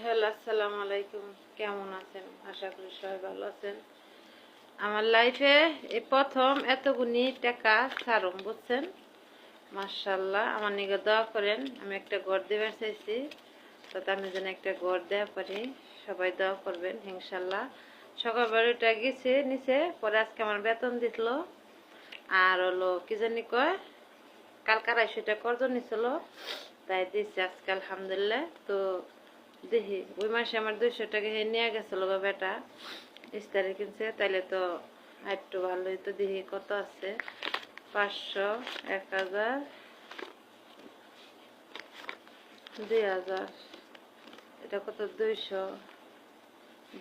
Hello, আসসালামু আলাইকুম। কেমন আছেন? আশা করি সবাই ভালো আছেন। আমার লাইফে এই প্রথম এতগুনি টাকা ছাড়ম বুঝছেন? মার্শাল্লাহ আমার নিকে দোয়া করেন, আমি একটা ঘর দেবার চাইছি। তাতে আমি যেন একটা ঘর দেওয়া পারি। সবাই দোয়া করবেন ইনশাল্লাহ সকাল বাড়িটা গেছে নিচে, পরে আজকে আমার বেতন দিছিল। আর হলো, কি জানি কয়? কালকে আড়াইশোটা কর্জ নিছিল তাই দিচ্ছে আজকে, আলহামদুলিল্লাহ। তো দেখি ওই মাসে আমার দুইশো টাকা হে নিয়ে গেছিল গো বেটা। ইস্তারি কিনছে, তাইলে তো একটু ভালোই তো দেখি কত আছে? পাঁচশো, এক হাজার, দুই হাজার। এটা কত? দুইশো।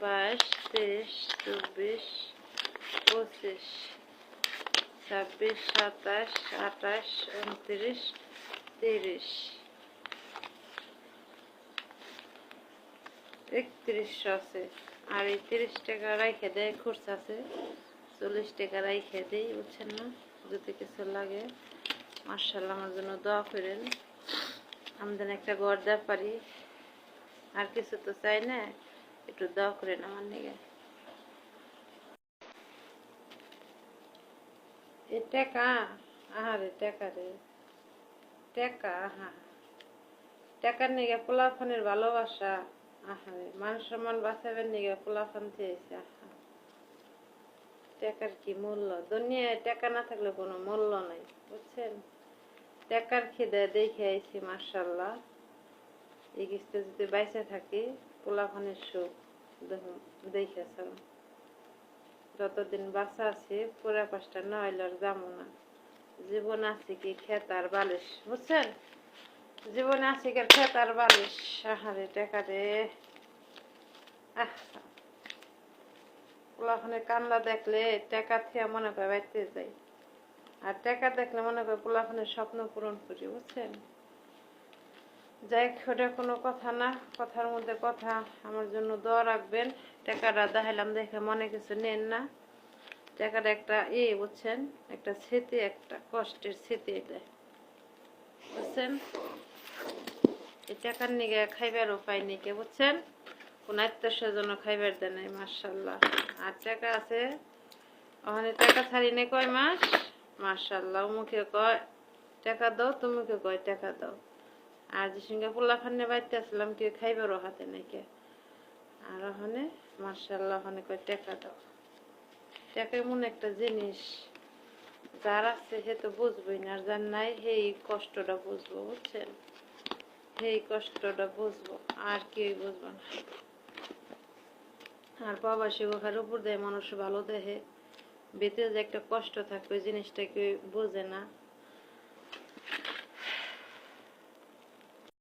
বাইশ, তেইশ, চব্বিশ, পঁচিশ, ছাব্বিশ, সাতাশ, আঠাশ, উনত্রিশ, তিরিশ। একত্রিশশো আছে। আর এই তিরিশ টাকা রাইখে দেয় খুরস আছে। চল্লিশ টাকা রাইখে দেই, বুঝছেন না? যদি কিছু লাগে। মার্শাল্লাহ আমার জন্য দোয়া করেন। আমি যেন একটা ঘর দেওয়া পারি। আর কিছু তো চাই না, একটু দোয়া করেন আমার নিগে। এ টাকা? আহারে, টাকা রে। টাকা, আহা। টাকার নিগে পোলাফানের ভালোবাসা। আহারে বাঁচাবেন নিগে চেয়েছে কি মূল্য? দুনিয়ায় না থাকলে কোনো মূল্য নাই, বুঝছেন? খিদে দেখে আইছি মার্শাল্লাহ এই কিস্তি যদি বাইসে থাকি পোলাফানের সুখ দেখেছেন যতদিন বাঁচা আছি, পুরা পাঁচটা নয়লার যাব না। জীবন আছে কি খেত আর বালিশ, বুঝছেন? জীবনে আছে কি খেত আর বালিশ। টাকা রে পোলাখানে কান্না দেখলে টাকা থেকে মনে করে বাইতে যাই। আর টাকা দেখলে মনে করে পোলাখানের স্বপ্ন পূরণ করি, বুঝছেন? যাই ওটা কোনো কথা না, কথার মধ্যে কথা। আমার জন্য দোয়া রাখবেন। টাকাটা দেখাইলাম দেখে মনে কিছু নেন না। টাকাটা একটা ই, বুঝছেন? একটা স্মৃতি, একটা কষ্টের স্মৃতি এটা, বুঝছেন? এই টাকার নিগে খাইবার উপায় নেই কে বুঝছেন? কোন আত্মীয় স্বজন খাইবার দেয় নাই মার্শাল্লাহ আর টাকা আছে? ওখানে টাকা ছাড়ি নেই কয় মাস? মার্শাল্লাহ মুখে কয়, টাকা দাও, তুমিকে কয়, টাকা দাও। আর যে সঙ্গে পোলা খান্নে বাইতে আসলাম কেউ খাইবারও হাতে নাই কে। আর ওখানে মার্শাল্লাহ ওখানে কয়, টাকা দাও। টাকা এমন একটা জিনিস, যার আছে সে তো বুঝবই না, আর যার নাই, সেই কষ্টটা বুঝব, বুঝছেন? সেই কষ্টটা বুঝব, আর কেউ বুঝব না। আর বাবা শিবখার উপর দেয়, মানুষ ভালো দেখে বেঁচে যে একটা কষ্ট থাকে ওই জিনিসটা কেউ বোঝে না।